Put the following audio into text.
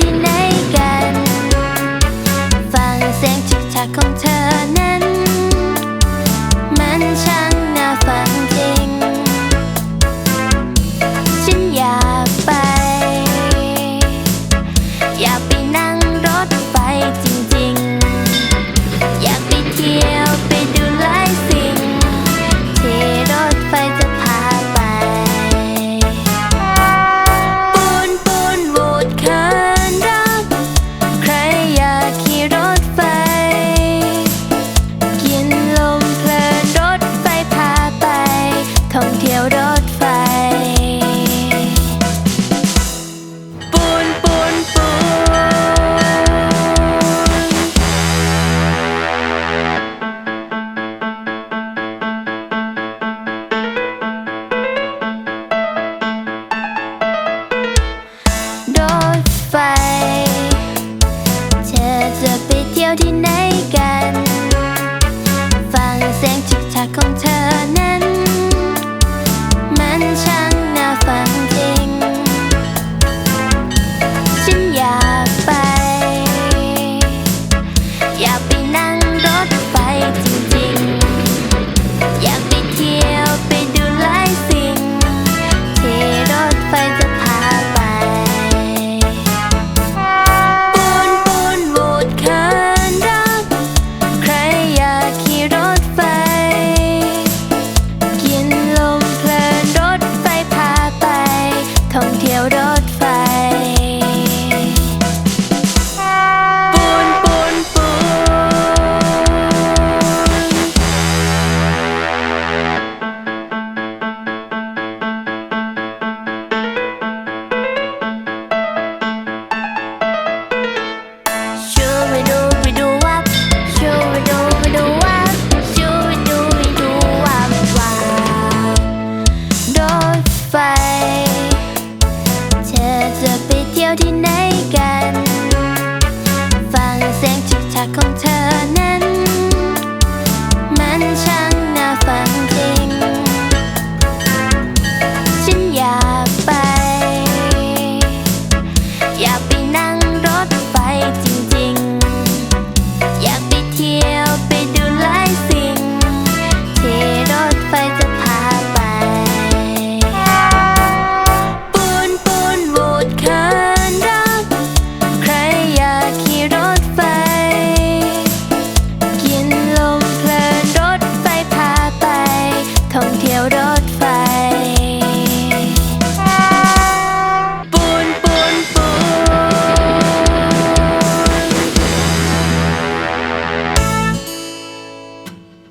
ที่ไหนกัน ฟังเสียงทิกทักของ ที่ไหนกัน ฟังเสียงทิกทักของเธอ ยวที่ไหนกัน ฟังเสียงทิกทักของเธอนั้น